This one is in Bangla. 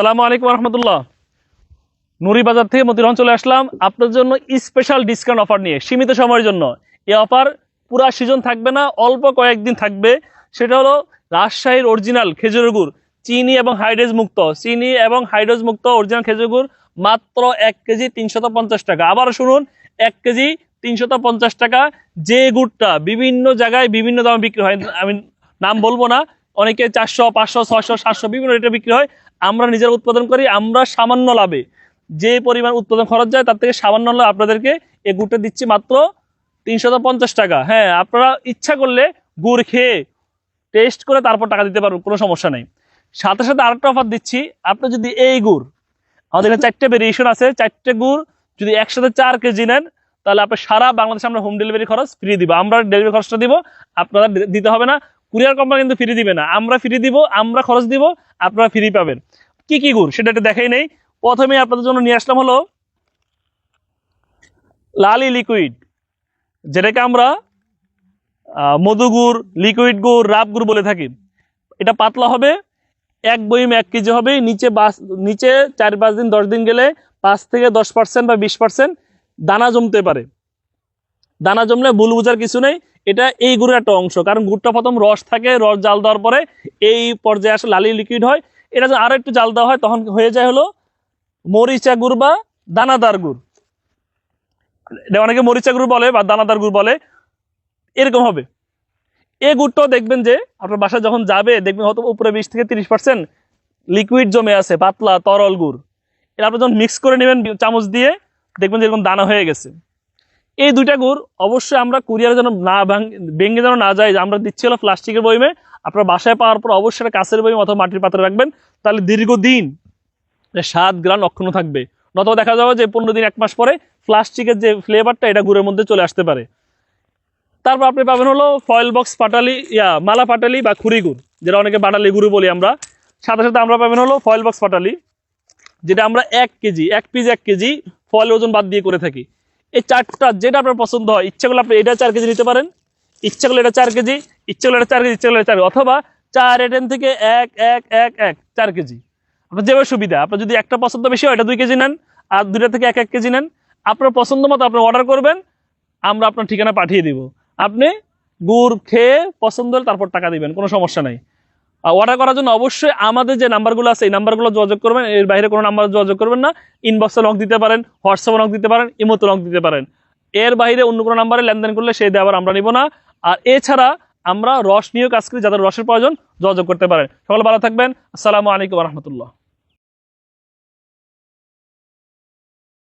সালামু আলাইকুম রহমতুল্লাহ নুরি বাজার থেকে মতিরহন চলে আসলাম। আপনার জন্য স্পেশাল ডিসকাউন্ট অফার নিয়ে, সীমিত সময়ের জন্য। এই অফার পুরা সিজন থাকবে না, অল্প কয়েকদিন থাকবে। সেটা হলো রাজশাহীর অরিজিনাল খেজুরের গুড়, চিনি এবং হাইড্রেজ মুক্ত। চিনি এবং হাইড্রেজ মুক্ত অরিজিনাল খেজুর গুড় মাত্র এক কেজি তিনশত পঞ্চাশ টাকা। আবার শুনুন, এক কেজি তিনশত পঞ্চাশ টাকা। যে গুড়টা বিভিন্ন জায়গায় বিভিন্ন দামে বিক্রি হয়, আমি নাম বলব না। অনেকে চারশো, পাঁচশো ছশো সাতশো বিভিন্ন রেটে বিক্রি হয়। আমরা নিজেরা উৎপাদন করি, আমরা সামান্য লাভে। যে পরিমাণ উৎপাদন খরচ যায়, তার থেকে সামান্য লাভ আপনাদেরকে এই গুড়টা দিচ্ছি মাত্র তিনশত পঞ্চাশ টাকা। হ্যাঁ আপনারা ইচ্ছা করলে গুড় খেয়ে টেস্ট করে তারপর টাকা দিতে পারবেন, কোনো সমস্যা নেই। সাথে সাথে আরেকটা অফার দিচ্ছি, আপনি যদি এই গুড়, আমাদের এখানে চারটে ভেরিয়েশন আছে, চারটে গুড় যদি একসাথে চার কেজি নেন, তাহলে আপনার সারা বাংলাদেশে আমরা হোম ডেলিভারি খরচ ফ্রি দিব। আমরা ডেলিভারি খরচটা দিব আপনারা দিতে হবে না। কুরিয়ার কোম্পানি কিন্তু ফ্রি দিবে না। আমরা ফ্রি দিব আমরা খরচ দিব আপনারা ফ্রি পাবেন। কি কি গুড়? সেটা একটু দেখাই নেই। প্রথমে আপনাদের জন্য নিয়ে আসলাম হলো লালি লিকুইড যেটাকে আমরা আহ, মধু গুড় লিকুইড গুড় রাব গুড় বলে থাকি। এটা পাতলা হবে এক বইম এক কেজি হবে নিচে বাস নিচে চার পাঁচ দিন দশ দিন গেলে পাঁচ থেকে দশ পার্সেন্ট বা বিশ পার্সেন্ট দানা জমতে পারে। দানা জমলে ভুল বুঝার কিছু নেই। এটা এই গুড়ের একটা অংশ, কারণ গুড়টা প্রথম রস থাকে, রস জাল দেওয়ার পরে এই পর্যায়ে আসে লালি লিকুইড হয়। এটা যদি আরও একটু জাল দেওয়া হয়, তখন হয়ে যায় হলো মরিচা গুড় বা দানাদার গুড়। এটা অনেকে মরিচা গুড় বলে বা দানাদার গুড় বলে। এরকম হবে। এই গুড়টাও দেখবেন যে আপনার বাসায় যখন যাবে, দেখবেন হয়তো উপরে বিশ থেকে তিরিশ পার্সেন্ট লিকুইড জমে আছে, পাতলা তরল গুড়। এটা আপনি যখন মিক্স করে নেবেন, চামচ দিয়ে, দেখবেন যে এরকম দানা হয়ে গেছে। এই দুইটা গুড় অবশ্যই আমরা কুরিয়ারে যেন না ভাঙ- যেন না যায়, আমরা দিচ্ছি হলো প্লাস্টিকের বইমে। আপনার বাসায় পাওয়ার পর অবশ্যই কাঁচের বইম অথবা মাটির পাত্রে রাখবেন। তাহলে দীর্ঘদিন স্বাদ গ্রান অক্ষুণ্ণ থাকবে। নতুবা দেখা যাবে যে পনেরো দিন, এক মাস পরে প্লাস্টিকের যে ফ্লেভারটা এটা গুড়ের মধ্যে চলে আসতে পারে। তারপর আপনি পাবেন হলো ফয়েল বক্স পাটালি, ইয়া, মালা পাটালি বা খুরি গুড়, যেটা অনেকে বাটালি গুড় বলি আমরা। সাথে সাথে আমরা পাবেন হলো ফয়েল বক্স পাটালি, যেটা আমরা এক কেজি, এক পিস এক কেজি ফল ওজন বাদ দিয়ে করে থাকি। এই চারটা যেটা আপনার পছন্দ হয়, ইচ্ছা করলে আপনি এটা চার কেজি নিতে পারেন। ইচ্ছা করলে এটা চার কেজি, ইচ্ছা করলে এটা চার কেজি, ইচ্ছা করলে চার অথবা চার এটেন থেকে এক এক এক এক, চার কেজি। আপনার যেভাবে সুবিধা, আপনার যদি একটা পছন্দ বেশি হয়, এটা দুই কেজি নেন, আর দুইটা থেকে এক এক কেজি নেন। আপনার পছন্দ মতো আপনি অর্ডার করবেন, আমরা আপনার ঠিকানা পাঠিয়ে দিব। আপনি গুড় খেয়ে পছন্দ হলে তারপর টাকা দিবেন, কোনো সমস্যা নাই। অর্ডার করার জন্য অবশ্যই আমাদের যে নাম্বারগুলো আছে, এই নাম্বারগুলো যোগাযোগ করবেন। এর বাইরে কোনো নাম্বার যোগাযোগ করবেন না। ইনবক্সে লক দিতে পারেন হোয়াটসঅ্যাপে লক দিতে পারেন ইমোতে লক দিতে পারেন। এর বাইরে অন্য কোনো নাম্বারে লেনদেন করলে সেই দেওয়ার আমরা নিব না। আর এছাড়া আমরা রস নিয়েও কাজ করি যাদের রসের প্রয়োজন যোগাযোগ করতে পারেন। সকলে ভালো থাকবেন। আসসালামু আলাইকুম রহমতুল্লাহ।